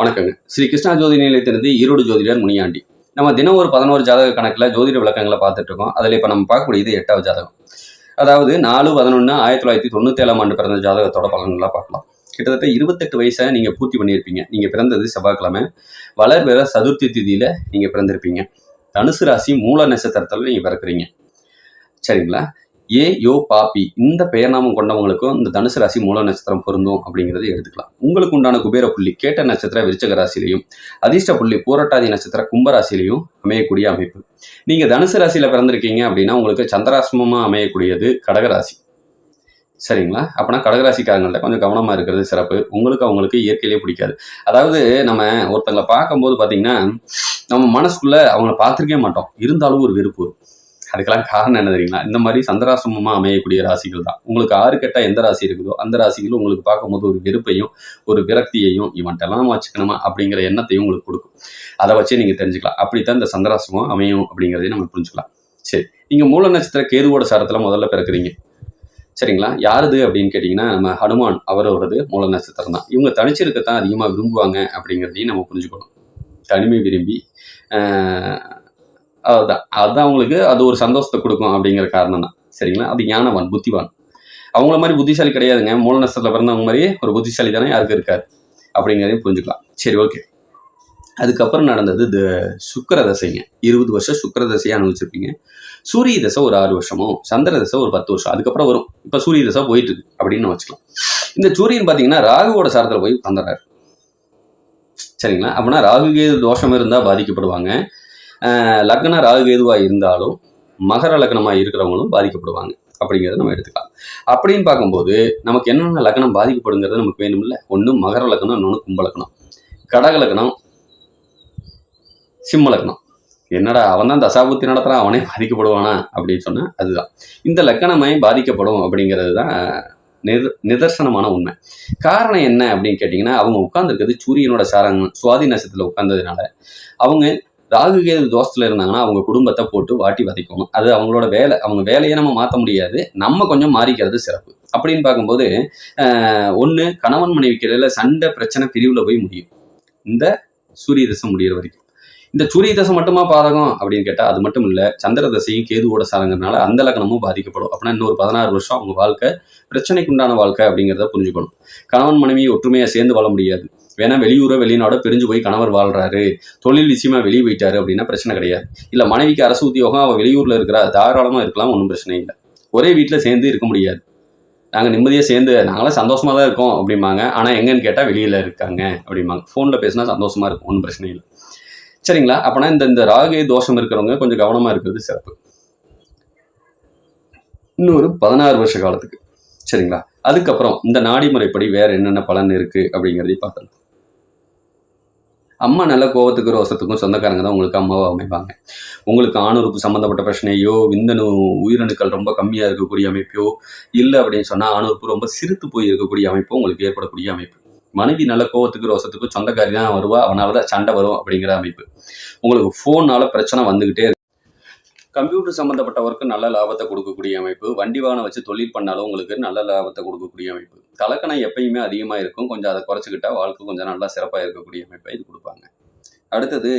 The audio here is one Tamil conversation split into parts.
வணக்கங்க. ஸ்ரீ கிருஷ்ணா ஜோதி நிலையத்திலிருந்து ஈரோடு ஜோதிடர் முனியாண்டி. நம்ம தினம் ஒரு பதினோரு ஜாதக கணக்கில் ஜோதிட விளக்கங்களை பார்த்துட்டு இருக்கோம். அதில் இப்போ நம்ம பார்க்கக்கூடியது எட்டாவது ஜாதகம். அதாவது நாலு பதினொன்று ஆயிரத்தி தொள்ளாயிரத்தி தொண்ணூற்றி ஏழாம் ஆண்டு பிறந்த ஜாதகத்தோட பலன்களாக பார்க்கலாம். கிட்டத்தட்ட இருபத்தெட்டு வயசை நீங்கள் பூர்த்தி பண்ணியிருப்பீங்க. நீங்கள் பிறந்தது செவ்வாய்க்கிழமை. வளர்பிற சதுர்த்தி திதியில் நீங்கள் பிறந்திருப்பீங்க. தனுசு ராசி மூல நட்சத்திரத்தில் நீங்கள் பிறக்கிறீங்க. சரிங்களா? ஏ யோ பாப்பி இந்த பெயர்நாமம் கொண்டவங்களுக்கும் இந்த தனுசு ராசி மூல நட்சத்திரம் பொருந்தும் அப்படிங்கிறத எடுத்துக்கலாம். உங்களுக்கு உண்டான குபேர புள்ளி கேட்ட நட்சத்திர விருச்சக ராசிலையும் அதிர்ஷ்ட புள்ளி பூரட்டாதி நட்சத்திர கும்பராசிலையும் அமையக்கூடிய அமைப்பு. நீங்க தனுசு ராசியில பிறந்திருக்கீங்க அப்படின்னா உங்களுக்கு சந்திராசிரமமா அமையக்கூடியது கடகராசி சரிங்களா? அப்போனா கடகராசிக்காரங்கள்ட்ட கொஞ்சம் கவனமாக இருக்கிறது சிறப்பு. உங்களுக்கு அவங்களுக்கு இயற்கையிலே பிடிக்காது. அதாவது நம்ம ஒருத்தங்களை பார்க்கும்போது பார்த்தீங்கன்னா நம்ம மனசுக்குள்ளே அவங்கள பார்த்துருக்கவே மாட்டோம். இருந்தாலும் ஒரு வெறுப்பு வரும். அதுக்கெல்லாம் காரணம் என்ன தெரியுங்களா? இந்த மாதிரி சந்திராசிரமமாக அமையக்கூடிய ராசிகள் தான். உங்களுக்கு ஆறு கெட்டால் எந்த ராசி இருக்குதோ அந்த ராசிகள் உங்களுக்கு பார்க்கும்போது ஒரு வெறுப்பையும் ஒரு விரக்தியையும் இவன்ட்டெல்லாம் வச்சுக்கணுமா அப்படிங்கிற எண்ணத்தையும் உங்களுக்கு கொடுக்கும். அதை வச்சே நீங்கள் தெரிஞ்சுக்கலாம். அப்படித்தான் இந்த சந்திராசிரமம் அமையும் அப்படிங்கிறதையும் நம்ம புரிஞ்சுக்கலாம். சரி. நீங்கள் மூல நட்சத்திர கேதுவோட சாரத்தில் முதல்ல பிறக்குறீங்க. சரிங்களா? யாருது அப்படின்னு கேட்டிங்கன்னா நம்ம ஹனுமான் அவரோடது மூல நட்சத்திரம் தான். இவங்க தனிச்சிருக்கத்தான் அதிகமாக விரும்புவாங்க அப்படிங்கிறதையும் நம்ம புரிஞ்சுக்கணும். தனிமை விரும்பி அதுதான் அதுதான் அவங்களுக்கு அது ஒரு சந்தோஷத்தை கொடுக்கும் அப்படிங்கிற காரணம் தான். சரிங்களா? அது ஞானவான் புத்திவான். அவங்கள மாதிரி புத்திசாலி கிடையாதுங்க. மூல நஷ்டத்தில் பிறந்தவங்க மாதிரி ஒரு புத்திசாலி தானே யாருக்கும் இருக்காது அப்படிங்கிறதையும் புரிஞ்சுக்கலாம். சரி ஓகே. அதுக்கப்புறம் நடந்தது இந்த சுக்கர தசைங்க. இருபது வருஷம் சுக்கர தசையை அனுபவிச்சிருப்பீங்க. சூரிய தசை ஒரு ஆறு வருஷமும் சந்திர தசை ஒரு பத்து வருஷம். அதுக்கப்புறம் வரும். இப்போ சூரிய தசை போயிட்டு இருக்கு அப்படின்னு வச்சுக்கலாம். இந்த சூரியன் பார்த்தீங்கன்னா ராகுவோட சாரத்தில் போய் உட்காந்துறாரு சரிங்களா? அப்படின்னா ராகு கேது தோஷம் இருந்தால் பாதிக்கப்படுவாங்க. லக்ன ராகு கேதுவாக இருந்தாலும் மகர லக்னமாக இருக்கிறவங்களும் பாதிக்கப்படுவாங்க. அப்படிங்கிறத நம்ம எடுத்துக்கலாம். அப்படின்னு பார்க்கும்போது நமக்கு என்னென்ன லக்னம் பாதிக்கப்படுங்கிறது நமக்கு வேணும்ல? ஒன்று மகர லக்னம் இன்னொன்று கும்ப லக்னம். கடக லக்னம் சிம்ம லக்னம். என்னடா அவன் தான் தசாபுத்தி நடத்துகிறான் அவனே பாதிக்கப்படுவானா? அப்படின்னு சொன்னால் அதுதான். இந்த லக்கணமே பாதிக்கப்படும் அப்படிங்கிறது தான் நித நிதர்சனமான உண்மை. காரணம் என்ன அப்படின்னு கேட்டிங்கன்னா அவங்க உட்காந்துருக்கிறது சூரியனோட சாரங்க சுவாதி நட்சத்திரத்தில் உட்கார்ந்ததுனால அவங்க ராகு கேது தோஷத்தில் இருந்தாங்கன்னா அவங்க குடும்பத்தை போட்டு வாட்டி வதைக்கணும். அது அவங்களோட வேலை. அவங்க வேலையை நம்ம மாற்ற முடியாது. நம்ம கொஞ்சம் மாறிக்கிறது சிறப்பு. அப்படின்னு பார்க்கும்போது ஒன்று கணவன் மனைவிக்கு இடையில சண்டை பிரச்சனை பிரிவில் போய் முடியும். இந்த சூரிய தசை முடிகிற வரைக்கும். இந்த சூரிய தசை மட்டுமா பாதகம்? அப்படின்னு கேட்டால் அது மட்டும் இல்லை. சந்திர தசையும் கேதுவோட சாரங்கிறதுனால அந்த லக்னமும் பாதிக்கப்படும். அப்படின்னா இன்னொரு பதினாறு வருஷம் அவங்க வாழ்க்கை பிரச்சனைக்குண்டான வாழ்க்கை அப்படிங்கிறத புரிஞ்சுக்கணும். கணவன் மனைவி ஒற்றுமையாக சேர்ந்து வாழ முடியாது. வேணா வெளியூரோ வெளிநாடோ பிரிஞ்சு போய் கணவர் வாழ்றாரு. தொழில் விஷயமா வெளியே போயிட்டாரு அப்படின்னா பிரச்சனை கிடையாது. இல்லை மனைவிக்கு அரசு உத்தியோகம் அவள் வெளியூரில் இருக்கிறா தாராளமாக இருக்கலாம் ஒன்றும் பிரச்சனை இல்லை. ஒரே வீட்டில் சேர்ந்து இருக்க முடியாது. நாங்கள் நிம்மதியாக சேர்ந்து நாங்களாம் சந்தோஷமாக தான் இருக்கோம் அப்படிம்பாங்க. ஆனால் எங்கன்னு கேட்டால் வெளியில் இருக்காங்க அப்படிம்பாங்க. ஃபோனில் பேசினா சந்தோஷமாக இருக்கும் ஒன்றும் பிரச்சனை இல்லை. சரிங்களா? அப்போனா இந்த இந்த ராகு தோஷம் இருக்கிறவங்க கொஞ்சம் கவனமாக இருக்கிறது சிறப்பு. இன்னொரு பதினாறு வருஷ காலத்துக்கு. சரிங்களா? அதுக்கப்புறம் இந்த நாடி முறைப்படி வேற என்னென்ன பலன் இருக்கு அப்படிங்கிறதையும் பார்த்தோம் அம்மா நல்ல கோவத்துக்கு ரோசத்துக்கும் சொந்தக்காரங்க தான் உங்களுக்கு அம்மாவை அமைப்பாங்க. உங்களுக்கு ஆணுறுப்பு சம்மந்தப்பட்ட பிரச்சனையோ விந்தணு உயிரணுக்கள் ரொம்ப கம்மியாக இருக்கக்கூடிய அமைப்போ இல்லை அப்படின்னு சொன்னால் ஆணுறுப்பு ரொம்ப சிரித்து போய் இருக்கக்கூடிய அமைப்போ உங்களுக்கு ஏற்படக்கூடிய அமைப்பு. மனைவி நல்ல கோவத்துக்கு ரோசத்துக்கும் சொந்தக்காரி தான் வருவா அவனால தான் சண்டை வரும் அப்படிங்கிற அமைப்பு. உங்களுக்கு ஃபோனால் பிரச்சனை வந்துக்கிட்டே கம்ப்யூட்டர் சம்மந்தப்பட்ட ஒர்க்கு நல்ல லாபத்தை கொடுக்கக்கூடிய அமைப்பு. வண்டி வாகனம் வச்சு தொழில் பண்ணாலும் உங்களுக்கு நல்ல லாபத்தை கொடுக்கக்கூடிய அமைப்பு. கலக்கணம் எப்பயுமே அதிகமாக இருக்கும். கொஞ்சம் அதை குறைச்சிக்கிட்டா வாழ்க்கை கொஞ்சம் நல்லா சிறப்பாக இருக்கக்கூடிய அமைப்பை இது கொடுப்பாங்க. அடுத்தது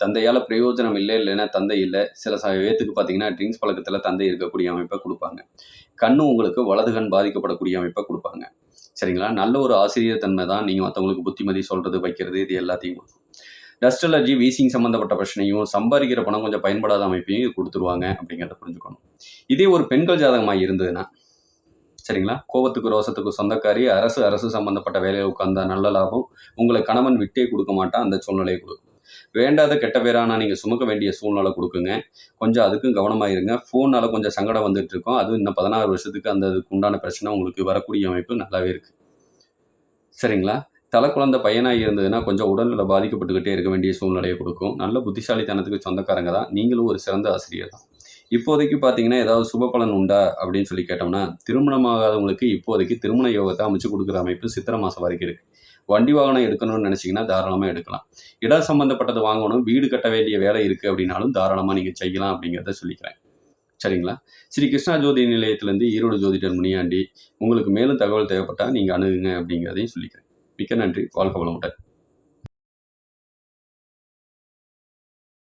தந்தையால் பிரயோஜனம் இல்லை இல்லைன்னா தந்தை இல்லை. சில சமயத்துக்கு பார்த்தீங்கன்னா ட்ரிங்க்ஸ் பழக்கத்தில் தந்தை இருக்கக்கூடிய அமைப்பை கொடுப்பாங்க. கண்ணு உங்களுக்கு வலது கண் பாதிக்கப்படக்கூடிய அமைப்பை கொடுப்பாங்க. சரிங்களா? நல்ல ஒரு ஆசிரியர் தன்மை தான் நீங்கள் மற்றவங்களுக்கு புத்திமதி சொல்கிறது வைக்கிறது இது எல்லாத்தையும் கொடுக்கும். டஸ்ட் அலர்ஜி வீசிங் சம்மந்தப்பட்ட பிரச்சனையும் சம்பாதிக்கிற பணம் கொஞ்சம் பயன்படாத அமைப்பையும் இது கொடுத்துருவாங்க அப்படிங்கிறத புரிஞ்சுக்கணும். இதே ஒரு பெண்கள் ஜாதகமாக இருந்ததுன்னா சரிங்களா? கோபத்துக்கு ரோசத்துக்கு சொந்தக்காரி அரசு அரசு சம்மந்தப்பட்ட வேலையை உட்கார்ந்தா நல்ல லாபம். உங்களை கணவன் விட்டே கொடுக்க மாட்டான் அந்த சூழ்நிலையை கொடுக்கும். வேண்டாத கெட்ட பேரானா நீங்கள் சுமக்க வேண்டிய சூழ்நிலை கொடுக்குங்க. கொஞ்சம் அதுக்கும் கவனமாக இருங்க ஃபோனால் கொஞ்சம் சங்கடம் வந்துட்டு இருக்கோம் அதுவும் இன்னும் பதினாறு வருஷத்துக்கு அந்த அதுக்கு உண்டான பிரச்சனை உங்களுக்கு வரக்கூடிய அமைப்பு நல்லாவே இருக்குது சரிங்களா? தலை குழந்தை பையனாக இருந்ததுன்னா கொஞ்சம் உடல்நிலை பாதிக்கப்பட்டுக்கிட்டே இருக்க வேண்டிய சூழ்நிலையை கொடுக்கும். நல்ல புத்திசாலித்தனத்துக்கு சொந்தக்காரங்க தான். நீங்களும் ஒரு சிறந்த ஆசிரியர் தான். இப்போதைக்கு பார்த்தீங்கன்னா ஏதாவது சுப பலன் உண்டா அப்படின்னு சொல்லி கேட்டோம்னா திருமணமாகாதவங்களுக்கு இப்போதைக்கு திருமண யோகத்தை அமைச்சு கொடுக்குற அமைப்பு சித்திரை மாதம் வரைக்கும் இருக்குது வண்டி வாகனம் எடுக்கணும்னு நினச்சிங்கன்னா தாராளமாக எடுக்கலாம். இடம் சம்மந்தப்பட்டது வாங்கணும். வீடு கட்ட வேண்டிய வேலை இருக்குது அப்படின்னாலும் தாராளமாக நீங்கள் செய்யலாம் அப்படிங்கிறத சொல்லிக்கிறேன். சரிங்களா? ஸ்ரீ கிருஷ்ணா ஜோதி நிலையத்திலேருந்து ஈரோடு ஜோதிடர் முனியாண்டி. உங்களுக்கு மேலும் தகவல் தேவைப்பட்டால் நீங்கள் அணுகுங்க அப்படிங்கிறதையும் சொல்லிக்கிறேன். மிக்க நன்றி. வாழ்க வளமுடன்.